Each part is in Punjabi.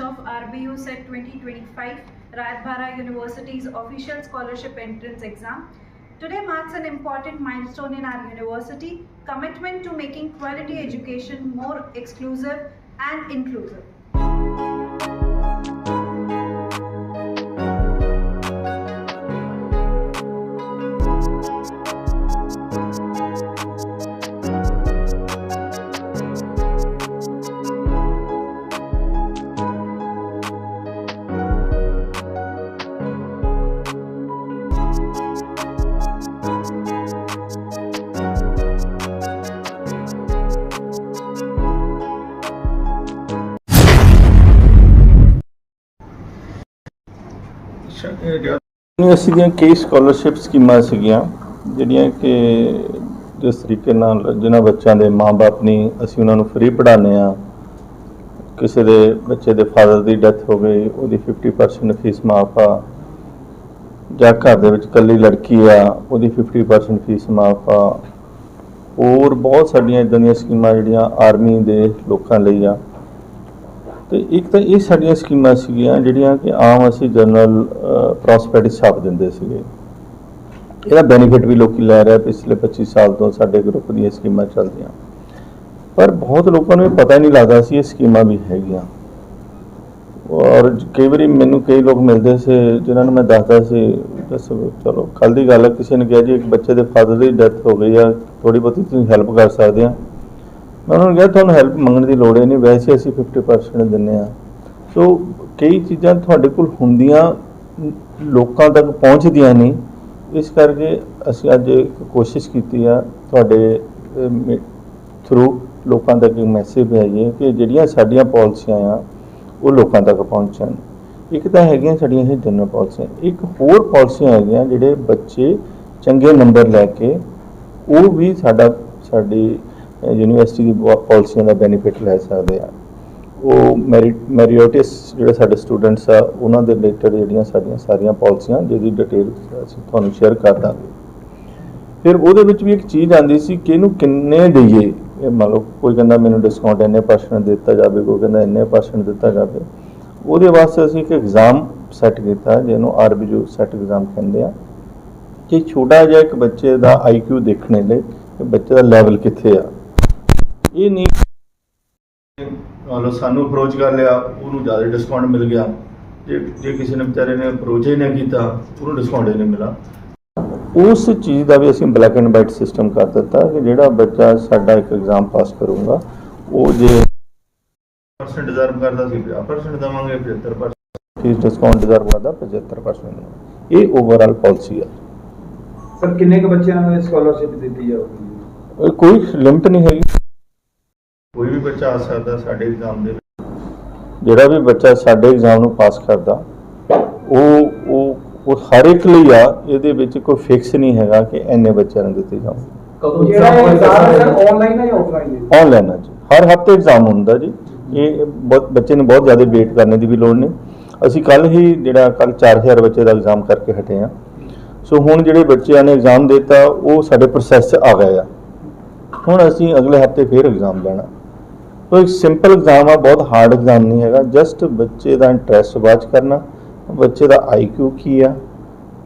of RBU set 2025 Rayat Bhara University's official scholarship entrance exam. Today marks an important milestone in our university commitment to making quality education more exclusive and inclusive. University ਦੀਆਂ ਕਈ ਸਕਾਲਰਸ਼ਿਪ ਸਕੀਮਾਂ ਸੀਗੀਆਂ, ਜਿਹੜੀਆਂ ਕਿ ਜਿਸ ਤਰੀਕੇ ਨਾਲ ਜਿਨ੍ਹਾਂ ਬੱਚਿਆਂ ਦੇ ਮਾਪੇ ਨਹੀਂ, ਅਸੀਂ ਉਹਨਾਂ ਨੂੰ ਫ੍ਰੀ ਪੜ੍ਹਾਉਂਦੇ ਆ ਕਿਸੇ ਦੇ ਬੱਚੇ ਦੇ ਫਾਦਰ ਦੀ ਡੈਥ ਹੋ ਗਈ, ਉਹਦੀ 50% ਫੀਸ ਮਾਫ ਆ। ਜਾਂ ਘਰ ਦੇ ਵਿੱਚ ਇਕੱਲੀ ਲੜਕੀ ਆ, ਉਹਦੀ 50% ਫੀਸ ਮਾਫ ਆ। ਹੋਰ ਬਹੁਤ ਸਾਡੀਆਂ ਇਦਾਂ ਦੀਆਂ ਸਕੀਮਾਂ ਜਿਹੜੀਆਂ ਆਰਮੀ ਦੇ ਲੋਕਾਂ ਲਈ ਆ। ਤੇ ਇੱਕ ਤਾਂ ਇਹ ਸਾਡੀਆਂ ਸਕੀਮਾਂ ਸੀਗੀਆਂ ਜਿਹੜੀਆਂ ਕਿ ਆਮ ਅਸੀਂ ਜਨਰਲ ਪ੍ਰੋਸਪੈਰਿਟੀ ਛਾਪ ਦਿੰਦੇ ਸੀਗੇ। ਇਹਦਾ ਬੈਨੀਫਿਟ ਵੀ ਲੋਕੀ ਲੈ ਰਹੇ ਪਿਛਲੇ 25 ਸਾਲ ਤੋਂ ਸਾਡੇ ਗਰੁੱਪ ਦੀਆਂ ਸਕੀਮਾਂ ਚੱਲਦੀਆਂ। ਪਰ ਬਹੁਤ ਲੋਕਾਂ ਨੂੰ ਇਹ ਪਤਾ ਹੀ ਨਹੀਂ ਲੱਗਦਾ ਸੀ ਇਹ ਸਕੀਮਾਂ ਵੀ ਹੈਗੀਆਂ। ਔਰ ਕਈ ਵਾਰੀ ਮੈਨੂੰ ਕਈ ਲੋਕ ਮਿਲਦੇ ਸੀ, ਜਿਨ੍ਹਾਂ ਨੂੰ ਮੈਂ ਦੱਸਦਾ ਸੀ, ਦੱਸੋ, ਚਲੋ ਕੱਲ ਦੀ ਗੱਲ ਹੈ, ਕਿਸੇ ਨੇ ਕਿਹਾ ਜੀ ਇੱਕ ਬੱਚੇ ਦੇ ਫਾਦਰ ਦੀ ਡੈਥ ਹੋ ਗਈ ਆ ਥੋੜੀ ਬਹੁਤੀ ਤੁਸੀਂ ਹੈਲਪ ਕਰ ਸਕਦੇ ਆ। ਮੈਂ ਉਹਨਾਂ ਨੂੰ ਕਿਹਾ, ਤੁਹਾਨੂੰ ਹੈਲਪ ਮੰਗਣ ਦੀ ਲੋੜ ਹੀ ਨਹੀਂ, ਵੈਸੇ ਅਸੀਂ 50% ਦਿੰਨੇ ਆ ਸੋ ਕਈ ਚੀਜ਼ਾਂ ਤੁਹਾਡੇ ਕੋਲ ਹੁੰਦੀਆਂ, ਲੋਕਾਂ ਤੱਕ ਪਹੁੰਚਦੀਆਂ ਨਹੀਂ। ਇਸ ਕਰਕੇ ਅਸੀਂ ਅੱਜ ਇੱਕ ਕੋਸ਼ਿਸ਼ ਕੀਤੀ ਆ, ਤੁਹਾਡੇ ਥਰੂ ਲੋਕਾਂ ਤੱਕ ਇੱਕ ਮੈਸੇਜ ਭੇਜੀਏ ਕਿ ਜਿਹੜੀਆਂ ਸਾਡੀਆਂ ਪਾਲਿਸੀਆਂ ਆ, ਉਹ ਲੋਕਾਂ ਤੱਕ ਪਹੁੰਚਣ। ਇੱਕ ਤਾਂ ਹੈਗੀਆਂ ਸਾਡੀਆਂ ਇਹ ਜਨਰਲ ਪਾਲਿਸੀਆਂ ਇੱਕ ਹੋਰ ਪਾਲਿਸੀਆਂ ਹੈਗੀਆਂ ਜਿਹੜੇ ਬੱਚੇ ਚੰਗੇ ਨੰਬਰ ਲੈ ਕੇ, ਉਹ ਵੀ ਸਾਡਾ, ਸਾਡੀ ਯੂਨੀਵਰਸਿਟੀ ਦੀ ਪਾਲਿਸੀਆਂ ਦਾ ਬੈਨੀਫਿਟ ਲੈ ਸਕਦੇ ਆ। ਉਹ ਮੈਰਿਟ ਮੈਰੀਓਟਿਸ ਜਿਹੜੇ ਸਾਡੇ ਸਟੂਡੈਂਟਸ ਆ, ਉਹਨਾਂ ਦੇ ਰਿਲੇਟਡ ਜਿਹੜੀਆਂ ਸਾਡੀਆਂ ਸਾਰੀਆਂ ਪਾਲਿਸੀਆਂ, ਜਿਹਦੀ ਡਿਟੇਲ ਅਸੀਂ ਤੁਹਾਨੂੰ ਸ਼ੇਅਰ ਕਰ ਦਾਂਗੇ। ਫਿਰ ਉਹਦੇ ਵਿੱਚ ਵੀ ਇੱਕ ਚੀਜ਼ ਆਂਦੀ ਸੀ ਕਿ ਇਹਨੂੰ ਕਿੰਨੇ ਦਈਏ? ਇਹ ਮੰਨ ਲਓ, ਕੋਈ ਕਹਿੰਦਾ ਮੈਨੂੰ ਡਿਸਕਾਊਂਟ ਇੰਨੇ ਪਰਸੈਂਟ ਦਿੱਤਾ ਜਾਵੇ, ਕੋਈ ਕਹਿੰਦਾ ਇੰਨੇ ਪਰਸੈਂਟ ਦਿੱਤਾ ਜਾਵੇ। ਉਹਦੇ ਵਾਸਤੇ ਅਸੀਂ ਇੱਕ ਐਗਜ਼ਾਮ ਸੈੱਟ ਕੀਤਾ, ਜਿਹਨੂੰ ਆਰਬੀਯੂ ਸੈੱਟ ਐਗਜ਼ਾਮ ਕਹਿੰਦੇ ਆ। ਕਿ ਛੋਟਾ ਜਿਹਾ ਇੱਕ ਬੱਚੇ ਦਾ ਆਈਕਿਊ ਦੇਖਣੇ ਲਈ ਬੱਚੇ ਦਾ ਲੈਵਲ ਕਿੱਥੇ ਆ। ਇਹ ਨਹੀਂ ਮੰਨ ਲਓ ਸਾਨੂੰ ਅਪਰੋਚ ਕਰ ਲਿਆ ਉਹਨੂੰ ਜ਼ਿਆਦਾ ਡਿਸਕਾਊਂਟ ਮਿਲ ਗਿਆ। ਜੇ ਜੇ ਕਿਸੇ ਨੇ ਵਿਚਾਰੇ ਨੇ ਅਪਰੋਚ ਹੀ ਨਾ ਕੀਤਾ ਉਹਨੂੰ ਡਿਸਕਾਊਂਟ ਹੀ ਨਹੀਂ ਮਿਲਾ ਉਸ ਚੀਜ਼ ਦਾ ਵੀ ਅਸੀਂ ਬਲੈਕ ਐਂਡ ਵਾਈਟ ਸਿਸਟਮ ਕਰ ਦਿੱਤਾ ਕਿ ਜਿਹੜਾ ਬੱਚਾ ਸਾਡਾ ਇੱਕ ਐਗਜ਼ਾਮ ਪਾਸ ਕਰੂਗਾ ਉਹ ਜੇ ਪਰਸੈਂਟ ਡਿਜ਼ਰਵ ਕਰਦਾ ਸੀ 50% ਦੇਵਾਂਗੇ 75% ਫੀਸ ਡਿਸਕਾਊਂਟ ਡਿਜ਼ਰਵ ਕਰਦਾ 75% ਦੇਵਾਂਗੇ। ਇਹ ਓਵਰਆਲ ਪਾਲਿਸੀ ਆ। ਸਰ ਕਿੰਨੇ ਕੁ ਬੱਚਿਆਂ ਨੂੰ ਸਕਾਲਰਸ਼ਿਪ ਦਿੱਤੀ ਜਾਊਗੀ? ਕੋਈ ਲਿਮਟ ਨਹੀਂ ਹੈਗੀ। ਬੱਚਾ ਆ ਸਕਦਾ ਸਾਡੇ ਐਗਜ਼ਾਮ ਦੇ ਵਿੱਚ। ਜਿਹੜਾ ਵੀ ਬੱਚਾ ਸਾਡੇ ਐਗਜ਼ਾਮ ਨੂੰ ਪਾਸ ਕਰਦਾ ਉਹ ਉਹ ਉਹ ਹਰ ਇੱਕ ਲਈ ਆ ਇਹਦੇ ਵਿੱਚ ਕੋਈ ਫਿਕਸ ਨਹੀਂ ਹੈਗਾ ਕਿ ਇੰਨੇ ਬੱਚਿਆਂ ਨੂੰ ਦਿੱਤੀ ਜਾਊ। ਕਦੋਂ ਜਿਹੜਾ ਐਗਜ਼ਾਮ ਹੈ ਸਰ ਆਨਲਾਈਨ ਹੈ ਜਾਂ ਆਫਲਾਈਨ ਹੈ? ਆਨਲਾਈਨ ਹੈ ਜੀ। ਹਰ ਹਫ਼ਤੇ ਐਗਜ਼ਾਮ ਹੁੰਦਾ ਜੀ। ਇਹ ਬਹੁਤ ਬੱਚੇ ਨੂੰ ਬਹੁਤ ਜ਼ਿਆਦਾ ਵੇਟ ਕਰਨੇ ਦੀ ਵੀ ਲੋੜ ਨਹੀਂ। ਅਸੀਂ ਕੱਲ ਹੀ ਜਿਹੜਾ ਕੱਲ 4000 ਬੱਚੇ ਦਾ ਐਗਜ਼ਾਮ ਕਰਕੇ ਹਟੇ ਆ ਸੋ ਹੁਣ ਜਿਹੜੇ ਬੱਚਿਆਂ ਨੇ ਐਗਜ਼ਾਮ ਦਿੱਤਾ ਉਹ ਸਾਡੇ ਪ੍ਰੋਸੈਸ 'ਚ ਆ ਗਏ ਆ। ਹੁਣ ਅਸੀਂ ਅਗਲੇ ਹਫ਼ਤੇ ਫੇਰ ਐਗਜ਼ਾਮ ਲੈਣਾ। ਸੋ ਇੱਕ ਸਿੰਪਲ ਐਗਜ਼ਾਮ ਆ ਬਹੁਤ ਹਾਰਡ ਐਗਜ਼ਾਮ ਨਹੀਂ ਹੈਗਾ ਜਸਟ ਬੱਚੇ ਦਾ ਇੰਟਰਸਟ ਵਾਚ ਕਰਨਾ ਬੱਚੇ ਦਾ ਆਈਕਿਊ ਕੀ ਆ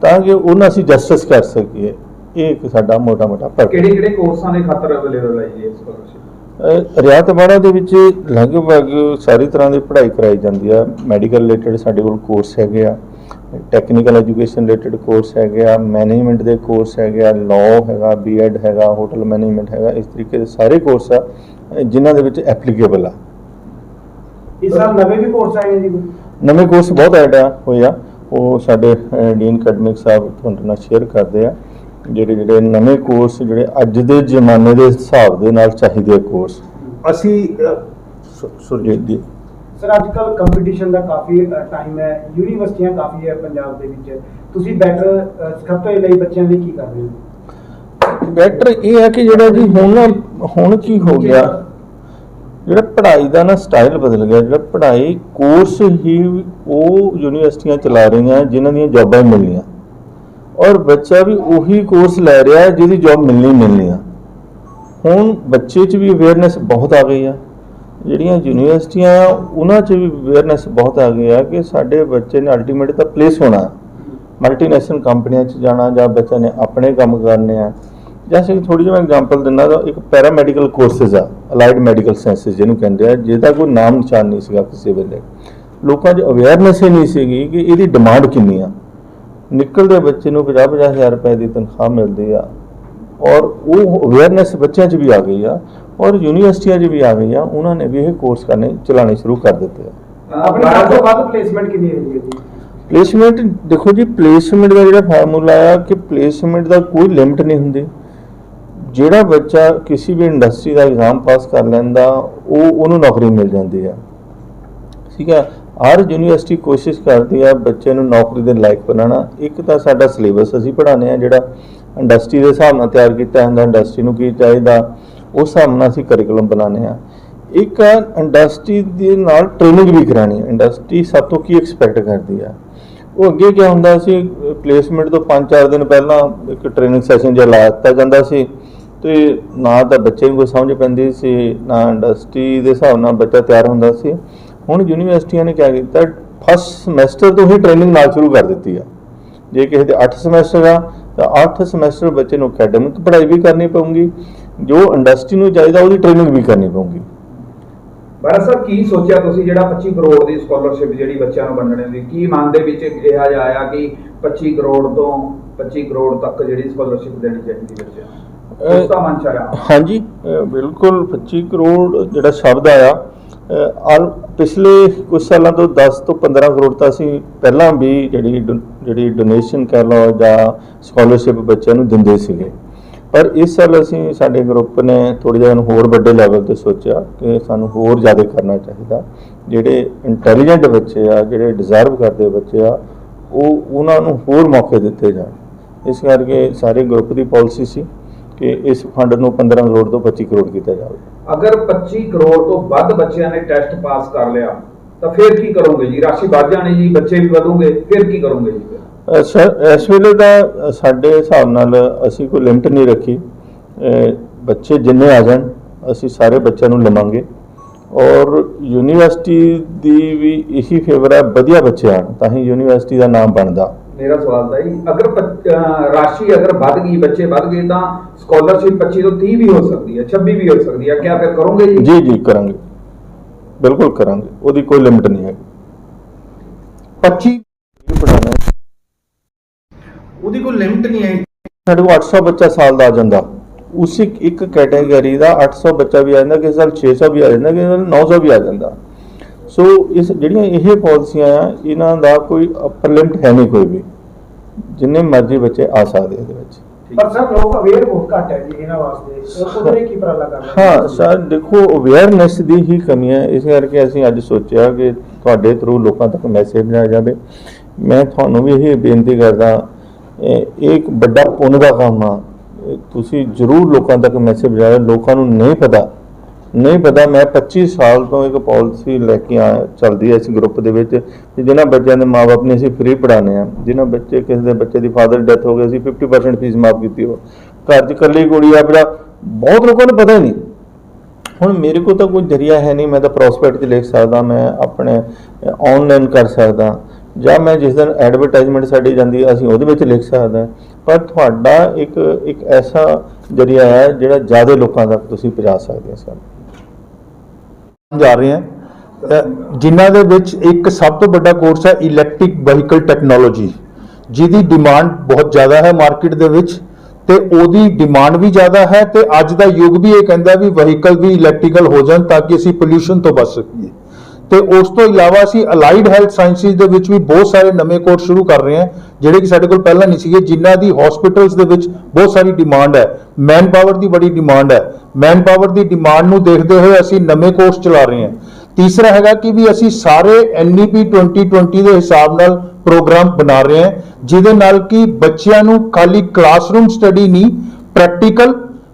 ਤਾਂ ਕਿ ਉਹਨਾਂ ਅਸੀਂ ਜਸਟਿਸ ਕਰ ਸਕੀਏ। ਇਹ ਇੱਕ ਸਾਡਾ ਮੋਟਾ ਮੋਟਾ ਫ਼ਰਕ ਹੈ ਕਿਹੜੇ ਕਿਹੜੇ ਕੋਰਸਾਂ ਦੇ ਖਾਤਰ ਅਵੇਲੇਬਲ ਹੈ ਜੀ ਸਕਾਲਰਸ਼ਿਪ ਰਿਆਤ ਬਾੜਾ ਦੇ ਵਿੱਚ ਲਗਭਗ ਸਾਰੀ ਤਰ੍ਹਾਂ ਦੀ ਪੜ੍ਹਾਈ ਕਰਾਈ ਜਾਂਦੀ ਆ। ਮੈਡੀਕਲ ਰਿਲੇਟਡ ਸਾਡੇ ਕੋਲ ਕੋਰਸ ਹੈਗੇ ਆ। ਟੈਕਨੀਕਲ ਐਜੂਕੇਸ਼ਨ ਰਿਲੇਟਡ ਕੋਰਸ ਹੈਗੇ ਆ। ਮੈਨੇਜਮੈਂਟ ਦੇ ਕੋਰਸ ਹੈਗੇ ਆ। ਲਾਅ ਹੈਗਾ ਬੀਐਡ ਹੈਗਾ ਹੋਟਲ ਮੈਨੇਜਮੈਂਟ ਹੈਗਾ। ਇਸ ਤਰੀਕੇ ਦੇ ਸਾਰੇ ਕੋਰਸ ਆ। ਜਿਨ੍ਹਾਂ ਦੇ ਵਿੱਚ ਐਪਲੀਕੇਬਲ ਆ। ਇਸ ਸਾਲ ਨਵੇਂ ਵੀ ਕੋਰਸ ਆਏ ਨੇ ਜੀ? ਨਵੇਂ ਕੋਰਸ ਬਹੁਤ ਐਡ ਆ ਹੋਏ ਆ। ਉਹ ਸਾਡੇ ਡੀਨ ਅਕੈਡਮਿਕ ਸਾਹਿਬ ਤੁਹਾਡੇ ਨਾਲ ਸ਼ੇਅਰ ਕਰਦੇ ਆ। ਜਿਹੜੇ ਜਿਹੜੇ ਨਵੇਂ ਕੋਰਸ ਜਿਹੜੇ ਅੱਜ ਦੇ ਜ਼ਮਾਨੇ ਦੇ ਹਿਸਾਬ ਦੇ ਨਾਲ ਚਾਹੀਦੇ ਕੋਰਸ ਅਸੀਂ ਸੁਰਜੀਤ ਜੀ ਸਰ ਅੱਜ ਕੱਲ ਕੰਪੀਟੀਸ਼ਨ ਦਾ ਕਾਫੀ ਟਾਈਮ ਹੈ। ਯੂਨੀਵਰਸਿਟੀਆਂ ਕਾਫੀ ਹੈ ਪੰਜਾਬ ਦੇ ਵਿੱਚ। ਤੁਸੀਂ ਬੈਟਰ ਸਖਤ ਲਈ ਬੱਚਿਆਂ ਲਈ ਕੀ ਕਰ ਰਹੇ ਹੋ? ਬੈਟਰ ਇਹ ਹੈ ਕਿ ਜਿਹੜਾ ਜੀ ਹੁਣ ਨਾ ਹੁਣ ਕੀ ਹੋ ਗਿਆ? ਜਿਹੜਾ ਪੜ੍ਹਾਈ ਦਾ ਨਾ ਸਟਾਈਲ ਬਦਲ ਗਿਆ ਜਿਹੜਾ ਪੜ੍ਹਾਈ ਕੋਰਸ ਹੀ ਉਹ ਯੂਨੀਵਰਸਿਟੀਆਂ ਚਲਾ ਰਹੀਆਂ ਜਿਨ੍ਹਾਂ ਦੀਆਂ ਜੌਬਾਂ ਮਿਲਣੀਆਂ। ਔਰ ਬੱਚਾ ਵੀ ਉਹੀ ਕੋਰਸ ਲੈ ਰਿਹਾ ਜਿਹਦੀ ਜੌਬ ਮਿਲਣੀ ਮਿਲਣੀ ਆ। ਹੁਣ ਬੱਚੇ 'ਚ ਵੀ ਅਵੇਅਰਨੈਸ ਬਹੁਤ ਆ ਗਈ ਆ। ਜਿਹੜੀਆਂ ਯੂਨੀਵਰਸਿਟੀਆਂ ਆ ਉਹਨਾਂ 'ਚ ਵੀ ਅਵੇਅਰਨੈਸ ਬਹੁਤ ਆ ਗਈ ਆ ਕਿ ਸਾਡੇ ਬੱਚੇ ਨੇ ਅਲਟੀਮੇਟ ਤਾਂ ਪਲੇਸ ਹੋਣਾ। ਮਲਟੀਨੈਸ਼ਨਲ ਕੰਪਨੀਆਂ 'ਚ ਜਾਣਾ ਜਾਂ ਬੱਚਿਆਂ ਨੇ ਆਪਣੇ ਕੰਮ ਕਰਨੇ ਆ। ਜੈਸੇ ਥੋੜੀ ਜਿਹੀ ਮੈਂ ਐਗਜ਼ਾਮਪਲ ਦਿੰਦਾ ਤਾਂ ਇੱਕ ਪੈਰਾਮੈਡੀਕਲ ਕੋਰਸਸ ਆ ਅਲਾਈਡ ਮੈਡੀਕਲ ਸਾਇੰਸਸ ਜਿਹਨੂੰ ਕਹਿੰਦੇ ਆ ਜਿਹਦਾ ਕੋਈ ਨਾਮ ਨਿਸ਼ਾਨ ਨਹੀਂ ਸੀਗਾ ਕਿਸੇ ਵੇਲੇ। ਲੋਕਾਂ 'ਚ ਅਵੇਅਰਨੈਸ ਹੀ ਨਹੀਂ ਸੀਗੀ ਕਿ ਇਹਦੀ ਡਿਮਾਂਡ ਕਿੰਨੀ ਆ। ਨਿਕਲਦੇ ਬੱਚੇ ਨੂੰ 50 ਹਜ਼ਾਰ ਰੁਪਏ ਦੀ ਤਨਖਾਹ ਮਿਲਦੀ ਆ ਔਰ ਉਹ ਅਵੇਅਰਨੈਸ ਬੱਚਿਆਂ 'ਚ ਵੀ ਆ ਗਈ ਆ ਔਰ ਯੂਨੀਵਰਸਿਟੀਆਂ 'ਚ ਵੀ ਆ ਗਈ ਆ ਉਹਨਾਂ ਨੇ ਵੀ ਇਹ ਕੋਰਸ ਕਰਨੇ ਚਲਾਣੇ ਸ਼ੁਰੂ ਕਰ ਦਿੱਤੇ ਆ। ਆਪਣੇ ਸਭ ਤੋਂ ਵੱਧ ਪਲੇਸਮੈਂਟ ਕਿੰਨੀ ਰਹੀ ਹੈ ਜੀ? ਪਲੇਸਮੈਂਟ ਦੇਖੋ ਜੀ ਪਲੇਸਮੈਂਟ ਦਾ ਜਿਹੜਾ ਫਾਰਮੂਲਾ ਆ ਕਿ ਪਲੇਸਮੈਂਟ ਦਾ ਕੋਈ ਲਿਮਟ ਨਹੀਂ ਹੁੰਦੀ। ਜਿਹੜਾ ਬੱਚਾ ਕਿਸੇ ਵੀ ਇੰਡਸਟਰੀ ਦਾ ਐਗਜ਼ਾਮ ਪਾਸ ਕਰ ਲੈਂਦਾ, ਉਹ ਉਹਨੂੰ ਨੌਕਰੀ ਮਿਲ ਜਾਂਦੀ ਆ ਠੀਕ ਹੈ? ਹਰ ਯੂਨੀਵਰਸਿਟੀ ਕੋਸ਼ਿਸ਼ ਕਰਦੀ ਆ ਬੱਚੇ ਨੂੰ ਨੌਕਰੀ ਦੇ ਲਾਇਕ ਬਣਾਉਣਾ। ਇੱਕ ਤਾਂ ਸਾਡਾ ਸਿਲੇਬਸ ਅਸੀਂ ਪੜ੍ਹਾਉਂਦੇ ਆ ਜਿਹੜਾ ਇੰਡਸਟਰੀ ਦੇ ਹਿਸਾਬ ਨਾਲ ਤਿਆਰ ਕੀਤਾ ਹੁੰਦਾ ਇੰਡਸਟਰੀ ਨੂੰ ਕੀ ਚਾਹੀਦਾ, ਉਸ ਹਿਸਾਬ ਨਾਲ ਅਸੀਂ ਕਰਿਕੂਲਮ ਬਣਾਉਂਦੇ ਆ ਇੱਕ ਇੰਡਸਟਰੀ ਦੇ ਨਾਲ ਟ੍ਰੇਨਿੰਗ ਵੀ ਕਰਾਣੀ ਹੈ। ਇੰਡਸਟਰੀ ਸਭ ਤੋਂ ਕੀ ਐਕਸਪੈਕਟ ਕਰਦੀ ਆ ਉਹ ਅੱਗੇ ਕੀ ਹੁੰਦਾ ਸੀ ਪਲੇਸਮੈਂਟ ਤੋਂ 5-4 ਦਿਨ ਪਹਿਲਾਂ ਇੱਕ ਟ੍ਰੇਨਿੰਗ ਸੈਸ਼ਨ ਜਿਹਾ ਲਾ ਦਿੱਤਾ ਜਾਂਦਾ ਸੀ। ਤੇ ਨਾ ਤਾਂ ਬੱਚੇ ਨੂੰ ਕੋਈ ਸਮਝ ਪੈਂਦੀ ਸੀ, ਨਾ ਇੰਡਸਟਰੀ ਦੇ ਹਿਸਾਬ ਨਾਲ ਬੱਚਾ ਤਿਆਰ ਹੁੰਦਾ ਸੀ। ਹੁਣ ਯੂਨੀਵਰਸਿਟੀਆਂ ਨੇ ਕੀ ਕੀਤਾ ਫਸਟ ਸਮੈਸਟਰ ਤੋਂ ਹੀ ਟ੍ਰੇਨਿੰਗ ਨਾਲ ਸ਼ੁਰੂ ਕਰ ਦਿੱਤੀ ਆ। ਜੇ ਕਿਸੇ ਦੇ 8 ਸਮੈਸਟਰ ਆ, ਤਾਂ 8 ਸਮੈਸਟਰ ਬੱਚੇ ਨੂੰ ਅਕੈਡਮਿਕ ਪੜ੍ਹਾਈ ਵੀ ਕਰਨੀ ਪਊਗੀ, ਜੋ ਇੰਡਸਟਰੀ ਨੂੰ ਚਾਹੀਦਾ ਉਹਦੀ ਟ੍ਰੇਨਿੰਗ ਵੀ ਕਰਨੀ ਪਊਗੀ। ਬਾਰਾ ਸਾਹਿਬ, ਕੀ ਸੋਚਿਆ ਤੁਸੀਂ ਜਿਹੜਾ 25 ਕਰੋੜ ਦੀ ਸਕਾਲਰਸ਼ਿਪ ਜਿਹੜੀ ਬੱਚਿਆਂ ਨੂੰ ਵੰਡਣੇ ਦੀ? ਕੀ ਮਨ ਦੇ ਵਿੱਚ ਕਿਹਾ ਜਾ ਕਿ 25 ਕਰੋੜ ਤੋਂ 25 ਕਰੋੜ ਤੱਕ ਜਿਹੜੀ ਸਕਾਲਰਸ਼ਿਪ ਦੇਣੀ ਚਾਹੀਦੀ ਬੱਚਿਆਂ ਨੂੰ? ਆਇਆ। ਹਾਂਜੀ। ਬਿਲਕੁਲ 25 ਕਰੋੜ ਜਿਹੜਾ ਸ਼ਬਦ ਆਇਆ ਆਲ ਪਿਛਲੇ ਕੁਝ ਸਾਲਾਂ ਤੋਂ 10 ਤੋਂ 15 ਕਰੋੜ ਤਾਂ ਅਸੀਂ ਪਹਿਲਾਂ ਵੀ ਜਿਹੜੀ ਡੋ- ਜਿਹੜੀ ਡੋਨੇਸ਼ਨ ਕਹਿ ਲਓ ਜਾਂ ਸਕਾਲਰਸ਼ਿਪ ਬੱਚਿਆਂ ਨੂੰ ਦਿੰਦੇ ਸੀਗੇ। ਪਰ ਇਸ ਸਾਲ ਅਸੀਂ ਸਾਡੇ ਗਰੁੱਪ ਨੇ ਥੋੜੀ ਜਿਹਾ ਹੋਰ ਵੱਡੇ ਲੈਵਲ ਤੇ ਸੋਚਿਆ ਕਿ ਸਾਨੂੰ ਹੋਰ ਜ਼ਿਆਦਾ ਕਰਨਾ ਚਾਹੀਦਾ। ਜਿਹੜੇ ਇੰਟੈਲੀਜੈਂਟ ਬੱਚੇ ਆ ਜਿਹੜੇ ਡਿਜ਼ਰਵ ਕਰਦੇ ਬੱਚੇ ਆ ਉਹ ਉਹਨਾਂ ਨੂੰ ਹੋਰ ਮੌਕੇ ਦਿੱਤੇ ਜਾਣ। ਇਸ ਕਰਕੇ ਸਾਰੇ ਗਰੁੱਪ ਦੀ ਪਾਲਿਸੀ ਸੀ। ਕਿ ਇਸ ਫੰਡ ਨੂੰ 15 ਕਰੋੜ ਤੋਂ 25 ਕਰੋੜ ਕੀਤਾ ਜਾਵੇ। ਅਗਰ 25 ਕਰੋੜ ਤੋਂ ਵੱਧ ਬੱਚਿਆਂ ਨੇ ਟੈਸਟ ਪਾਸ ਕਰ ਲਿਆ ਤਾਂ ਫਿਰ ਕੀ ਕਰੋਗੇ ਜੀ? ਰਾਸ਼ੀ ਵੱਧ ਜਾਣੀ ਜੀ ਬੱਚੇ ਵੀ ਵਧੂਗੇ ਫਿਰ ਕੀ ਕਰੋਗੇ ਜੀ? ਸਰ ਇਸ ਵੇਲੇ ਦਾ ਸਾਡੇ ਹਿਸਾਬ ਨਾਲ ਅਸੀਂ ਕੋਈ ਲਿਮਟ ਨਹੀਂ ਰੱਖੀ। ਬੱਚੇ ਜਿੰਨੇ ਆ ਜਾਣ ਅਸੀਂ ਸਾਰੇ ਬੱਚਿਆਂ ਨੂੰ ਲਵਾਂਗੇ। ਔਰ ਯੂਨੀਵਰਸਿਟੀ ਦੀ ਵੀ ਇਹੀ ਫੇਵਰ ਹੈ ਵਧੀਆ ਬੱਚੇ ਆਣ ਤਾਂ ਹੀ ਯੂਨੀਵਰਸਿਟੀ ਦਾ ਨਾਮ ਬਣਦਾ। ਮੇਰਾ ਸਵਾਲ ਤਾਂ ਜੀ ਅਗਰ ਰਾਸ਼ੀ ਅਗਰ ਵੱਧ ਗਈ ਬੱਚੇ ਵੱਧ ਗਏ ਤਾਂ ਸਕਾਲਰਸ਼ਿਪ 25 ਤੋਂ 30 ਵੀ ਹੋ ਸਕਦੀ ਹੈ 26 ਵੀ ਹੋ ਸਕਦੀ ਹੈ। ਕਿਆ ਫਿਰ ਕਰੋਗੇ ਜੀ? ਜੀ ਜੀ ਕਰਾਂਗੇ। ਬਿਲਕੁਲ ਕਰਾਂਗੇ ਉਹਦੀ ਕੋਈ ਲਿਮਟ ਨਹੀਂ ਹੈਗੀ। 25 ਪੜਾਉਣਾ ਉਹਦੀ ਕੋਈ ਲਿਮਟ ਨਹੀਂ ਹੈ। ਸਾਡੇ ਕੋਲ 800 ਬੱਚਾ ਸਾਲ ਦਾ ਆ ਜਾਂਦਾ। ਉਸ ਇੱਕ ਕੈਟਾਗਰੀ ਦਾ 800 ਬੱਚਾ ਵੀ ਆ ਜਾਂਦਾ ਕਿਸੇ ਸਾਲ 600 ਵੀ ਆ ਜਾਂਦਾ ਕਿਸੇ ਸਾਲ 900 ਵੀ ਆ ਜਾਂਦਾ। ਸੋ ਇਸ ਜਿਹੜੀਆਂ ਇਹ ਪਾਲਿਸੀਆਂ ਆ ਇਹਨਾਂ ਦਾ ਕੋਈ ਅਪਰ ਲਿਮਟ ਹੈ ਨਹੀਂ ਕੋਈ ਵੀ। ਜਿੰਨੇ ਮਰਜ਼ੀ ਬੱਚੇ ਆ ਸਕਦੇ ਇਹਦੇ ਵਿੱਚ। ਪਰ ਸਰ ਲੋਕ ਅਵੇਅਰ ਬਹੁਤ ਘੱਟ ਹੈ ਜੀ ਇਹਨਾਂ ਵਾਸਤੇ। ਉਹਦੇ ਕੀ ਉਪਰਾਲਾ ਕਰ ਰਹੇ ਹਾਂ ਸਰ ਦੇਖੋ ਅਵੇਅਰਨੈਸ ਦੀ ਹੀ ਕਮੀ ਹੈ। ਇਸ ਕਰਕੇ ਅਸੀਂ ਅੱਜ ਸੋਚਿਆ ਕਿ ਤੁਹਾਡੇ ਥਰੂ ਲੋਕਾਂ ਤੱਕ ਮੈਸੇਜ ਜਾਇਆ ਜਾਵੇ। ਮੈਂ ਤੁਹਾਨੂੰ ਵੀ ਇਹ ਬੇਨਤੀ ਕਰਦਾ ਇਹ ਇੱਕ ਵੱਡਾ ਪੁੰਨ ਦਾ ਕੰਮ ਆ। ਤੁਸੀਂ ਜ਼ਰੂਰ ਲੋਕਾਂ ਤੱਕ ਮੈਸੇਜ ਜਾਇਆ ਲੋਕਾਂ ਨੂੰ ਨਹੀਂ ਪਤਾ ਨਹੀਂ ਪਤਾ, ਮੈਂ 25 ਸਾਲ ਤੋਂ ਇੱਕ ਪਾਲਿਸੀ ਲੈ ਕੇ ਆ, ਚੱਲਦੀ ਹੈ ਇਸ ਗਰੁੱਪ ਦੇ ਵਿੱਚ ਕਿ ਜਿਨ੍ਹਾਂ ਬੱਚਿਆਂ ਦੇ ਮਾਪੇ ਨੇ ਅਸੀਂ ਫ੍ਰੀ ਪੜਾਣੇ ਆ ਜਿਨ੍ਹਾਂ ਬੱਚੇ, ਕਿਸੇ ਦੇ ਬੱਚੇ ਦੀ ਫਾਦਰ ਡੈਥ ਹੋ ਗਈ, ਅਸੀਂ 50% ਫੀਸ ਮਾਫ ਕੀਤੀ ਹੋ ਘਰ 'ਚ ਇਕੱਲੀ ਕੁੜੀ ਆ ਜਿਹੜਾ ਬਹੁਤ ਲੋਕਾਂ ਨੂੰ ਪਤਾ ਹੀ ਨਹੀਂ। ਹੁਣ ਮੇਰੇ ਕੋਲ ਤਾਂ ਕੋਈ ਜਰੀਆ ਹੈ ਨਹੀਂ, ਮੈਂ ਤਾਂ ਪ੍ਰੋਸਪੈਕਟ 'ਚ ਲਿਖ ਸਕਦਾ, ਮੈਂ ਆਪਣੇ ਆਨਲਾਈਨ ਕਰ ਸਕਦਾ, ਜਾਂ ਮੈਂ ਜਿਸ ਦਿਨ ਐਡਵਰਟਾਈਜ਼ਮੈਂਟ ਸਾਡੀ ਜਾਂਦੀ ਹੈ ਅਸੀਂ ਉਹਦੇ ਵਿੱਚ ਲਿਖ ਸਕਦਾ। ਪਰ ਤੁਹਾਡਾ ਇੱਕ ਇੱਕ ਐਸਾ ਜਰੀਆ ਹੈ, ਜਿਹੜਾ ਜ਼ਿਆਦਾ ਲੋਕਾਂ ਤੱਕ ਤੁਸੀਂ ਪਹੁੰਚਾ ਸਕਦੇ ਹੋ ਸਾਨੂੰ। ਜਾ ਰਹੇ ਹਾਂ। ਜਿਨ੍ਹਾਂ ਦੇ ਵਿੱਚ ਇੱਕ ਸਭ ਤੋਂ ਵੱਡਾ ਕੋਰਸ ਹੈ ਇਲੈਕਟ੍ਰਿਕ ਵਹੀਕਲ ਟੈਕਨੋਲੋਜੀ ਜਿਹਦੀ ਡਿਮਾਂਡ ਬਹੁਤ ਜ਼ਿਆਦਾ ਹੈ ਮਾਰਕੀਟ ਦੇ ਵਿੱਚ ਤੇ ਉਹਦੀ ਡਿਮਾਂਡ ਵੀ ਜ਼ਿਆਦਾ ਹੈ ਤੇ ਅੱਜ ਦਾ ਯੁੱਗ ਵੀ ਇਹ ਕਹਿੰਦਾ ਵੀ ਵਹੀਕਲ ਵੀ ਇਲੈਕਟ੍ਰੀਕਲ ਹੋ ਜਾਣ ਤਾਂ ਕਿ ਅਸੀਂ ਪੋਲੂਸ਼ਨ ਤੋਂ ਬਚ ਸਕੀਏ। ਤੇ ਉਸ ਤੋਂ ਇਲਾਵਾ ਅਸੀਂ ਅਲਾਈਡ ਹੈਲਥ ਸਾਇੰਸਿਸ ਦੇ ਵਿੱਚ ਵੀ ਬਹੁਤ ਸਾਰੇ ਨਵੇਂ ਕੋਰਸ ਸ਼ੁਰੂ ਕਰ ਰਹੇ ਹਾਂ, ਜਿਹੜੇ ਕਿ ਸਾਡੇ ਕੋਲ ਪਹਿਲਾਂ ਨਹੀਂ ਸੀਗੇ, ਜਿਨ੍ਹਾਂ ਦੀ ਹਸਪੀਟਲਸ ਦੇ ਵਿੱਚ ਬਹੁਤ ਸਾਰੀ ਡਿਮਾਂਡ ਹੈ। ਮੈਨ ਪਾਵਰ ਦੀ ਬੜੀ ਡਿਮਾਂਡ ਹੈ। ਮੈਨ ਪਾਵਰ ਦੀ ਡਿਮਾਂਡ ਨੂੰ ਦੇਖਦੇ ਹੋਏ ਅਸੀਂ ਨਵੇਂ ਕੋਰਸ ਚਲਾ ਰਹੇ ਹਾਂ। ਤੀਸਰਾ ਹੈਗਾ ਕਿ ਵੀ ਅਸੀਂ ਸਾਰੇ NEP 2020 ਦੇ ਹਿਸਾਬ ਨਾਲ ਪ੍ਰੋਗਰਾਮ ਬਣਾ ਰਹੇ ਹਾਂ, ਜਿਹਦੇ ਨਾਲ ਕਿ ਬੱਚਿਆਂ ਨੂੰ ਖਾਲੀ ਕਲਾਸਰੂਮ ਸਟੱਡੀ ਨਹੀਂ ਪ੍ਰੈਕਟੀਕਲ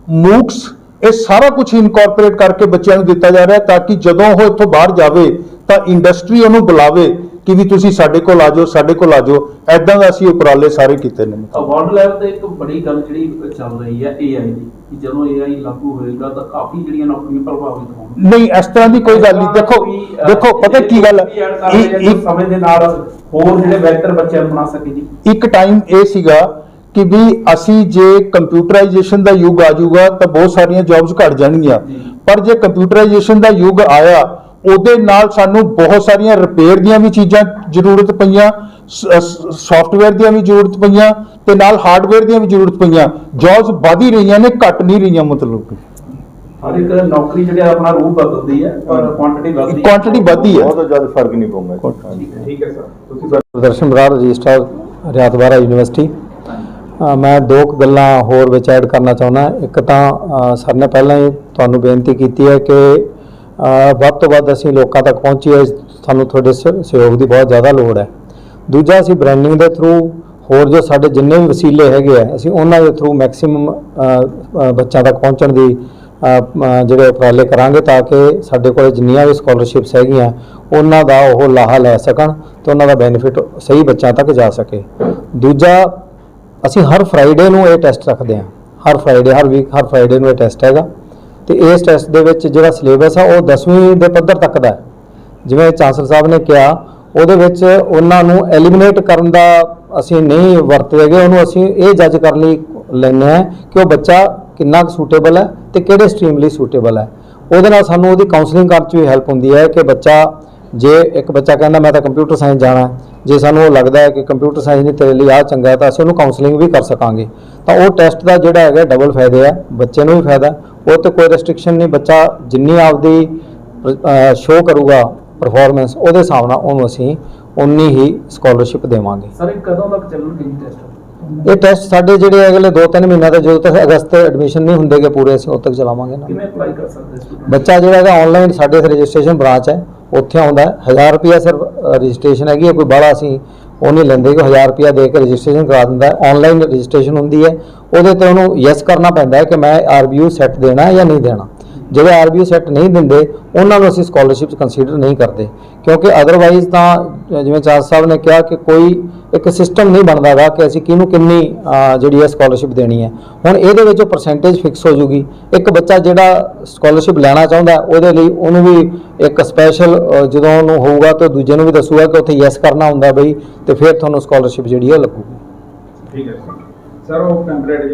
ਮੂਕਸ ਇਹ ਸਾਰਾ ਕੁਝ ਇਨਕੋਰਪੋਰੇਟ ਕਰਕੇ ਬੱਚਿਆਂ ਨੂੰ ਦਿੱਤਾ ਜਾ ਰਿਹਾ ਤਾਂ ਕਿ ਜਦੋਂ ਉਹ ਇੱਥੋਂ ਬਾਹਰ ਜਾਵੇ ਤਾਂ ਇੰਡਸਟਰੀ ਉਹਨੂੰ ਬੁਲਾਵੇ ਕਿ ਵੀ ਤੁਸੀਂ ਸਾਡੇ ਕੋਲ ਆ ਜਾਓ ਸਾਡੇ ਕੋਲ ਆ ਜਾਓ। ਐਦਾਂ ਦਾ ਅਸੀਂ ਉਪਰਾਲੇ ਸਾਰੇ ਕੀਤੇ ਨੇ। ਵਰਲਡ ਲੈਵਲ ਤੇ ਇੱਕ ਬੜੀ ਗੱਲ ਜਿਹੜੀ ਚੱਲ ਰਹੀ ਹੈ AI ਦੀ ਕਿ ਜਦੋਂ AI ਲਾਗੂ ਹੋਏਗਾ ਤਾਂ ਕਾਫੀ ਜਿਹੜੀਆਂ ਨੌਕਰੀਆਂ ਪ੍ਰਭਾਵਿਤ ਹੋਣਗੀਆਂ। ਨਹੀਂ ਇਸ ਤਰ੍ਹਾਂ ਦੀ ਕੋਈ ਗੱਲ ਨਹੀਂ। ਦੇਖੋ ਦੇਖੋ ਪਤਾ ਕੀ ਗੱਲ ਹੈ? ਇਹ- ਸਮੇਂ ਦੇ ਨਾਲ ਹੋਰ ਜਿਹੜੇ ਬਿਹਤਰ ਬੱਚਿਆਂ ਨੂੰ ਬਣਾ ਸਕੇ ਜੀ। ਇੱਕ ਟਾਈਮ ਇਹ ਸੀਗਾ ਕਿ ਵੀ ਅਸੀਂ ਜੇ ਕੰਪਿਊਟਰਾਈਜੇਸ਼ਨ ਦਾ ਯੁੱਗ ਆ ਜਾਊਗਾ ਤਾਂ ਬਹੁਤ ਸਾਰੀਆਂ ਜੌਬਸ ਘਟ ਜਾਣਗੀਆਂ। ਪਰ ਜੇ ਕੰਪਿਊਟਰਾਈਜੇਸ਼ਨ ਦਾ ਯੁੱਗ ਆਇਆ ਉਹਦੇ ਨਾਲ ਸਾਨੂੰ ਬਹੁਤ ਸਾਰੀਆਂ ਰਿਪੇਅਰ ਦੀਆਂ ਵੀ ਚੀਜ਼ਾਂ ਜ਼ਰੂਰਤ ਪਈਆਂ ਸੌਫਟਵੇਅਰ ਦੀਆਂ ਵੀ ਜ਼ਰੂਰਤ ਪਈਆਂ ਤੇ ਨਾਲ ਹਾਰਡਵੇਅਰ ਦੀਆਂ ਵੀ ਜ਼ਰੂਰਤ ਪਈਆਂ। ਜੌਬਸ ਵਧ ਹੀ ਰਹੀਆਂ ਨੇ ਘਟ ਨਹੀਂ ਰਹੀਆਂ ਮਤਲਬ ਹਰ ਇੱਕ ਨੌਕਰੀ ਜਿਹੜੀ ਆਪਣਾ ਰੂਪ ਬਦਲਦੀ ਹੈ ਪਰ ਕੁਆਂਟੀਟੀ ਵੱਧਦੀ ਹੈ। ਕੁਆਂਟੀਟੀ ਵਧਦੀ ਹੈ। ਬਹੁਤ ਜ਼ਿਆਦਾ ਫ਼ਰਕ ਨਹੀਂ ਪਊਗਾ। ਠੀਕ ਹੈ ਸਰ ਤੁਸੀਂ ਪ੍ਰਦਰਸ਼ਨ ਬਰਾੜ ਰਜਿਸਟਰ ਰਿਆਤ ਬਾਹਰਾ ਯੂਨੀਵਰਸਿਟੀ। ਮੈਂ ਦੋ ਕੁ ਗੱਲਾਂ ਹੋਰ ਵਿੱਚ ਐਡ ਕਰਨਾ ਚਾਹੁੰਦਾ। ਇੱਕ ਤਾਂ ਸਰ ਨੇ ਪਹਿਲਾਂ ਹੀ ਤੁਹਾਨੂੰ ਬੇਨਤੀ ਕੀਤੀ ਹੈ ਕਿ ਵੱਧ ਤੋਂ ਵੱਧ ਅਸੀਂ ਲੋਕਾਂ ਤੱਕ ਪਹੁੰਚੀਏ। ਸਾਨੂੰ ਤੁਹਾਡੇ ਸ- ਸਹਿਯੋਗ ਦੀ ਬਹੁਤ ਜ਼ਿਆਦਾ ਲੋੜ ਹੈ। ਦੂਜਾ, ਅਸੀਂ ਬ੍ਰਾਂਡਿੰਗ ਦੇ ਥਰੂ ਹੋਰ ਜੋ ਸਾਡੇ ਜਿੰਨੇ ਵੀ ਵਸੀਲੇ ਹੈਗੇ ਆ, ਅਸੀਂ ਉਹਨਾਂ ਦੇ ਥਰੂ ਮੈਕਸਿਮਮ ਬੱਚਿਆਂ ਤੱਕ ਪਹੁੰਚਣ ਦੀ ਜਿਹੜੇ ਉਪਰਾਲੇ ਕਰਾਂਗੇ ਤਾਂ ਕਿ ਸਾਡੇ ਕੋਲ ਜਿੰਨੀਆਂ ਵੀ ਸਕਾਲਰਸ਼ਿਪਸ ਹੈਗੀਆਂ, ਉਹਨਾਂ ਦਾ ਉਹ ਲਾਹਾ ਲੈ ਸਕਣ ਤੇ ਉਹਨਾਂ ਦਾ ਬੈਨੀਫਿਟ ਸਹੀ ਬੱਚਿਆਂ ਤੱਕ ਜਾ ਸਕੇ। ਦੂਜਾ ਅਸੀਂ ਹਰ ਫਰਾਈਡੇ ਨੂੰ ਇਹ ਟੈਸਟ ਰੱਖਦੇ ਹਾਂ। ਹਰ ਫਰਾਈਡੇ ਹਰ ਵੀਕ ਹਰ ਫਰਾਈਡੇ ਨੂੰ ਇਹ ਟੈਸਟ ਹੈਗਾ। ਤੇ ਇਸ ਟੈਸਟ ਦੇ ਵਿੱਚ ਜਿਹੜਾ ਸਿਲੇਬਸ ਆ, ਉਹ 10ਵੀਂ ਦੇ ਪੱਧਰ ਤੱਕ ਦਾ ਜਿਵੇਂ ਚਾਂਸਲਰ ਸਾਹਿਬ ਨੇ ਕਿਹਾ, ਉਹਦੇ ਵਿੱਚ ਉਹਨਾਂ ਨੂੰ ਐਲੀਮੀਨੇਟ ਕਰਨ ਦਾ ਅਸੀਂ ਨਹੀਂ ਵਰਤਦੇਗੇ ਉਹਨੂੰ ਅਸੀਂ ਇਹ ਜੱਜ ਕਰਨ ਲਈ ਲੈਂਦੇ ਹਾਂ ਕਿ ਉਹ ਬੱਚਾ ਕਿੰਨਾ ਕੁ ਸੂਟੇਬਲ ਹੈ ਤੇ ਕਿਹੜੇ ਸਟਰੀਮ ਲਈ ਸੂਟੇਬਲ ਹੈ। ਉਹਦੇ ਨਾਲ ਸਾਨੂੰ ਉਹਦੀ ਕਾਉਂਸਲਿੰਗ ਕਰਨ 'ਚ ਵੀ ਹੈਲਪ ਹੁੰਦੀ ਹੈ ਕਿ ਬੱਚਾ ਜੇ ਇੱਕ ਬੱਚਾ ਕਹਿੰਦਾ ਮੈਂ ਤਾਂ ਕੰਪਿਊਟਰ ਸਾਇੰਸ ਜਾਣਾ ਹੈ, ਜੇ ਸਾਨੂੰ ਉਹ ਲੱਗਦਾ ਹੈ ਕਿ ਕੰਪਿਊਟਰ ਸਾਇੰਸ ਨਹੀਂ ਤੇਰੇ ਲਈ ਆਹ ਚੰਗਾ ਹੈ ਤਾਂ ਅਸੀਂ ਉਹਨੂੰ ਕਾਉਂਸਲਿੰਗ ਵੀ ਕਰ ਸਕਾਂਗੇ। ਤਾਂ ਉਹ ਟੈਸਟ ਦਾ ਜਿਹੜਾ ਹੈਗਾ ਡਬਲ ਫਾਇਦੇ ਆ ਬੱਚੇ ਨੂੰ ਵੀ ਫਾਇਦਾ ਹੈ, ਉਹ ਤੇ ਕੋਈ ਰੈਸਟ੍ਰਿਕਸ਼ਨ ਨਹੀਂ ਬੱਚਾ ਜਿੰਨੀ ਆਪਦੀ ਸ਼ੋਅ ਕਰੂਗਾ ਪਰਫਾਰਮੈਂਸ ਉਹਦੇ ਹਿਸਾਬ ਨਾਲ ਉਹਨੂੰ ਅਸੀਂ ਉਨੀ ਹੀ ਸਕਾਲਰਸ਼ਿਪ ਦੇਵਾਂਗੇ। ਸਰ ਇਹ ਕਦੋਂ ਤੱਕ ਚੱਲਣਗੇ ਜੀ ਟੈਸਟ ਇਹ ਟੈਸਟ ਸਾਡੇ ਜਿਹੜੇ ਅਗਲੇ 2-3 ਮਹੀਨਿਆਂ ਤੱਕ ਜਦੋਂ ਤੱਕ ਅਗਸਤ ਐਡਮਿਸ਼ਨ ਨਹੀਂ ਹੁੰਦੇਗੇ ਪੂਰੇ ਅਸੀਂ ਉਦੋਂ ਤੱਕ ਚਲਾਵਾਂਗੇ ਨਾ। ਕਿਵੇਂ ਅਪਲਾਈ ਕਰ ਸਕਦੇ ਬੱਚਾ ਜਿਹੜਾ ਹੈਗਾ ਆਨਲਾਈਨ ਸਾਡੇ ਇੱਥੇ ਰਜਿਸਟ੍ਰੇਸ਼ਨ ਬ੍ਰਾਂਚ ਹੈ। ਉੱਥੇ ਆਉਂਦਾ ਹੈ। 1000 ਰੁਪਿਆ ਸਿਰਫ ਰਜਿਸਟ੍ਰੇਸ਼ਨ ਹੈਗੀ ਹੈ, ਕੋਈ ਬਾਹਲਾ ਅਸੀਂ ਉਹ ਨਹੀਂ ਲੈਂਦੇ ਕਿ 1000 ਰੁਪਿਆ ਦੇ ਕੇ ਰਜਿਸਟ੍ਰੇਸ਼ਨ ਕਰਾ ਦਿੰਦਾ ਹੈ। ਆਨਲਾਈਨ ਰਜਿਸਟ੍ਰੇਸ਼ਨ ਹੁੰਦੀ ਹੈ। ਉਹਦੇ ਤੇ ਉਹਨੂੰ ਯੈਸ ਕਰਨਾ ਪੈਂਦਾ ਹੈ ਕਿ ਮੈਂ ਆਰਬੀਯੂ ਸੈੱਟ ਦੇਣਾ ਜਾਂ ਨਹੀਂ ਦੇਣਾ। ਜਿਹੜੇ ਆਰਬੀਯੂ ਸੈੱਟ ਨਹੀਂ ਦਿੰਦੇ, ਉਹਨਾਂ ਨੂੰ ਅਸੀਂ ਸਕਾਲਰਸ਼ਿਪ ਕੰਸੀਡਰ ਨਹੀਂ ਕਰਦੇ। ਕਿਉਂਕਿ ਅਦਰਵਾਈਜ਼ ਤਾਂ, ਜਿਵੇਂ ਚਾਰ ਸਾਹਿਬ ਨੇ ਕਿਹਾ ਕਿ ਕੋਈ ਇੱਕ ਸਿਸਟਮ ਨਹੀਂ ਬਣਦਾਗਾ ਕਿ ਅਸੀਂ ਕਿਹਨੂੰ ਕਿੰਨੀ ਜਿਹੜੀ ਹੈ ਸਕਾਲਰਸ਼ਿਪ ਦੇਣੀ ਹੈ। ਹੁਣ ਇਹਦੇ ਵਿੱਚ ਪਰਸੈਂਟੇਜ ਫਿਕਸ ਹੋ ਜੂਗੀ। ਇੱਕ ਬੱਚਾ ਜਿਹੜਾ ਸਕਾਲਰਸ਼ਿਪ ਲੈਣਾ ਚਾਹੁੰਦਾ, ਉਹਦੇ ਲਈ ਉਹਨੂੰ ਵੀ ਇੱਕ ਸਪੈਸ਼ਲ ਜਦੋਂ ਉਹਨੂੰ ਹੋਊਗਾ ਤਾਂ ਦੂਜੇ ਨੂੰ ਵੀ ਦੱਸੂਗਾ ਕਿ ਉੱਥੇ ਯੈਸ ਕਰਨਾ ਹੁੰਦਾ ਬਈ, ਤੇ ਫਿਰ ਤੁਹਾਨੂੰ ਸਕਾਲਰਸ਼ਿਪ ਜਿਹੜੀ ਹੈ ਲੱਗੂਗੀ। ਠੀਕ ਹੈ। ਸਰ, ਉਹ ਪੈਂਪਲੇਟ